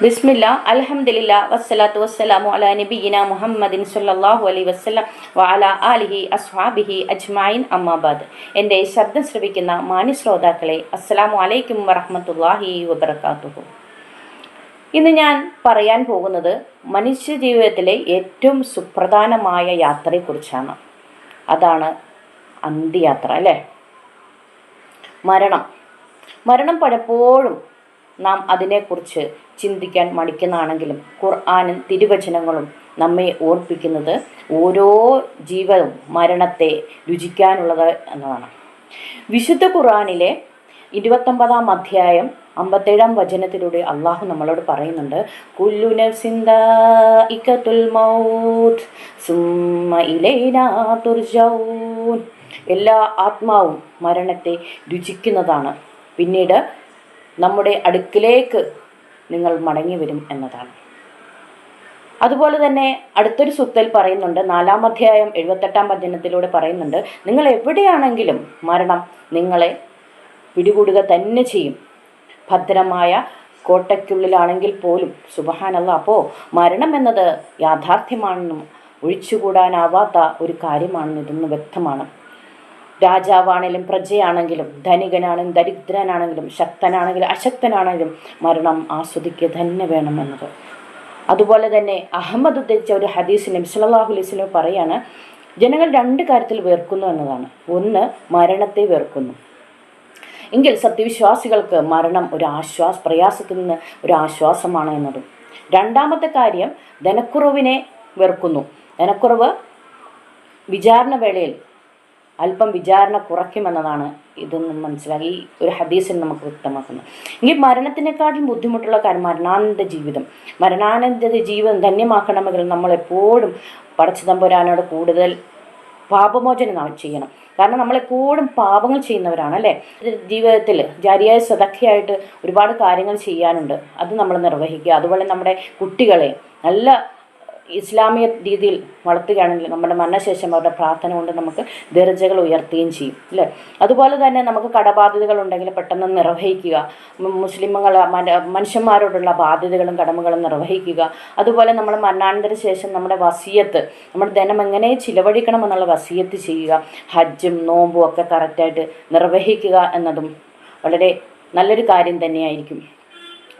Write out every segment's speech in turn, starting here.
ബിസ്മില്ല അലഹമില്ല വസ്സലാത്തു വസ്സലാമു അല നബിന മുഹമ്മദിൻ സുല്ലാഹു അലൈ വസല്ലം വാല ആലിഹി അസ്ഹാബിഹി അജ്മായിൻ അമ്മാബാദ് എന്റെ ശബ്ദം ശ്രവിക്കുന്ന മാന്യ ശ്രോതാക്കളെ അസ്സലാമു അലൈക്കും വറഹമത്തല്ലാഹി വബറകാതുഹു. ഇന്ന് ഞാൻ പറയാൻ പോകുന്നത് മനുഷ്യ ജീവിതത്തിലെ ഏറ്റവും സുപ്രധാനമായ യാത്രയെക്കുറിച്ചാണ്. അതാണ് അന്ത്യയാത്ര അല്ലേ? മരണം. മരണം പലപ്പോഴും നാം അതിനെക്കുറിച്ച് ചിന്തിക്കാൻ മടിക്കുന്നതാണെങ്കിലും ഖുർആാനും തിരുവചനങ്ങളും നമ്മെ ഓർപ്പിക്കുന്നത് ഓരോ ജീവനും മരണത്തെ രുചിക്കാനുള്ളത് എന്നതാണ്. വിശുദ്ധ ഖുർആാനിലെ ഇരുപത്തൊമ്പതാം അധ്യായം അമ്പത്തേഴാം വചനത്തിലൂടെ അള്ളാഹു നമ്മളോട് പറയുന്നുണ്ട് എല്ലാ ആത്മാവും മരണത്തെ രുചിക്കുന്നതാണ്. പിന്നീട് നമ്മുടെ അടുക്കിലേക്ക് നിങ്ങൾ മടങ്ങി വരും എന്നതാണ്. അതുപോലെ തന്നെ അടുത്തൊരു സുത്തൽ പറയുന്നുണ്ട് നാലാം അധ്യായം എഴുപത്തെട്ടാം വചനത്തിലൂടെ പറയുന്നുണ്ട് നിങ്ങൾ എവിടെയാണെങ്കിലും മരണം നിങ്ങളെ പിടികൂടുക തന്നെ ചെയ്യും. ഭദ്രമായ കോട്ടയ്ക്കുള്ളിലാണെങ്കിൽ പോലും സുബഹാനല്ല അപ്പോൾ മരണം എന്നത് യാഥാർത്ഥ്യമാണെന്നും ഒഴിച്ചുകൂടാനാവാത്ത ഒരു കാര്യമാണെന്ന് ഇതൊന്ന് വ്യക്തമാണ്. രാജാവാണെങ്കിലും പ്രജയാണെങ്കിലും ധനികനാണെങ്കിലും ദരിദ്രനാണെങ്കിലും ശക്തനാണെങ്കിലും അശക്തനാണെങ്കിലും മരണം ആസ്വദിക്കുക തന്നെ വേണമെന്നത്. അതുപോലെ തന്നെ അഹമ്മദ് ഉദ്ധരിച്ച ഒരു ഹദീസ് നബി വസല്ലം പറയാണ് ജനങ്ങൾ രണ്ട് കാര്യത്തിൽ വേർക്കുന്നു എന്നതാണ്. ഒന്ന് മരണത്തെ വേർക്കുന്നു. എങ്കിൽ സത്യവിശ്വാസികൾക്ക് മരണം ഒരു ആശ്വാസ പ്രയാസത്തിൽ നിന്ന് ഒരു ആശ്വാസമാണ് എന്നതും. രണ്ടാമത്തെ കാര്യം ധനക്കുറവിനെ വെറുക്കുന്നു. ധനക്കുറവ് വിചാരണ വേളയിൽ അല്പം വിചാരണ കുറയ്ക്കുമെന്നതാണ് ഇതൊന്നും മനസ്സിലാക്കി ഒരു ഹദീസിൽ നമുക്ക് വ്യക്തമാക്കുന്നത്. എങ്കിൽ മരണത്തിനേക്കാളും ബുദ്ധിമുട്ടുള്ള കാര്യം മരണാനന്ദ ജീവിതം. മരണാനന്ദ ജീവിതം ധന്യമാക്കണമെങ്കിൽ നമ്മളെപ്പോഴും പടച്ചു തമ്പുരാനോട് കൂടുതൽ പാപമോചനം ചെയ്യണം. കാരണം നമ്മളെപ്പോഴും പാപങ്ങൾ ചെയ്യുന്നവരാണ് അല്ലേ? ജീവിതത്തിൽ ജാരിയായ സ്വതക്കയായിട്ട് ഒരുപാട് കാര്യങ്ങൾ ചെയ്യാനുണ്ട്. അത് നമ്മൾ നിർവഹിക്കുക. അതുപോലെ നമ്മുടെ കുട്ടികളെ നല്ല ഇസ്ലാമിക രീതിയിൽ വളർത്തുകയാണെങ്കിൽ നമ്മുടെ മരണശേഷം അവരുടെ പ്രാർത്ഥന കൊണ്ട് നമുക്ക് ദർജകൾ ഉയർത്തുകയും ചെയ്യും അല്ലേ? അതുപോലെ തന്നെ നമുക്ക് കടബാധ്യതകൾ ഉണ്ടെങ്കിൽ പെട്ടെന്ന് നിർവഹിക്കുക മുസ്ലിമങ്ങൾ മനുഷ്യന്മാരോടുള്ള ബാധ്യതകളും കടമകളും നിർവഹിക്കുക. അതുപോലെ നമ്മൾ മരണാനന്തര ശേഷം നമ്മുടെ വസീയത്ത് നമ്മുടെ ധനം എങ്ങനെ ചിലവഴിക്കണം എന്നുള്ള വസീയത്ത് ചെയ്യുക ഹജ്ജും നോമ്പും ഒക്കെ കറക്റ്റായിട്ട് നിർവഹിക്കുക എന്നതും വളരെ നല്ലൊരു കാര്യം തന്നെയായിരിക്കും.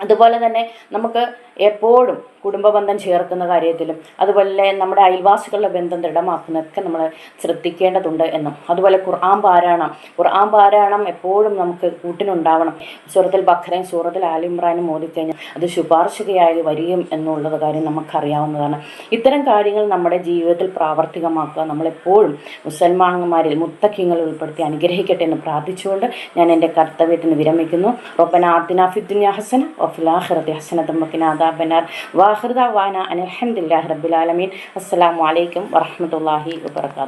അതുപോലെ തന്നെ നമുക്ക് എപ്പോഴും കുടുംബബന്ധം ചേർക്കുന്ന കാര്യത്തിലും അതുപോലെ നമ്മുടെ അയൽവാസികളുടെ ബന്ധം ദൃഢമാക്കുന്നതൊക്കെ നമ്മൾ ശ്രദ്ധിക്കേണ്ടതുണ്ട് എന്നും. അതുപോലെ ഖുർആൻ പാരായണം. ഖുർആൻ പാരായണം എപ്പോഴും നമുക്ക് കൂട്ടിനുണ്ടാവണം. സൂറത്തിൽ ബഖറയും സൂറത്തിൽ ആലിമ്രാനും മോദിക്കഴിഞ്ഞാൽ അത് ശുപാർശകയായി വരികയും എന്നുള്ളത് കാര്യം നമുക്കറിയാവുന്നതാണ്. ഇത്തരം കാര്യങ്ങൾ നമ്മുടെ ജീവിതത്തിൽ പ്രാവർത്തികമാക്കുക നമ്മളെപ്പോഴും മുസൽമാന്മാരിൽ മുത്തക്കിങ്ങൾ ഉൾപ്പെടുത്തി അനുഗ്രഹിക്കട്ടെ എന്ന് പ്രാർത്ഥിച്ചുകൊണ്ട് ഞാൻ എന്റെ കർത്തവ്യത്തിന് വിരമിക്കുന്നു. റൊപ്പന ആത്തിന ഫിദ്ദുനിയ ഹസന വഫിലാഹിറത്തി ഹസന തമ്മക്കിന അദാബനാർ വാഹൃദാവാന വാന അനിൽഹദില്ലാഹി അസ്സാം വലൈക്കും അസ്സലാമു വാത്തു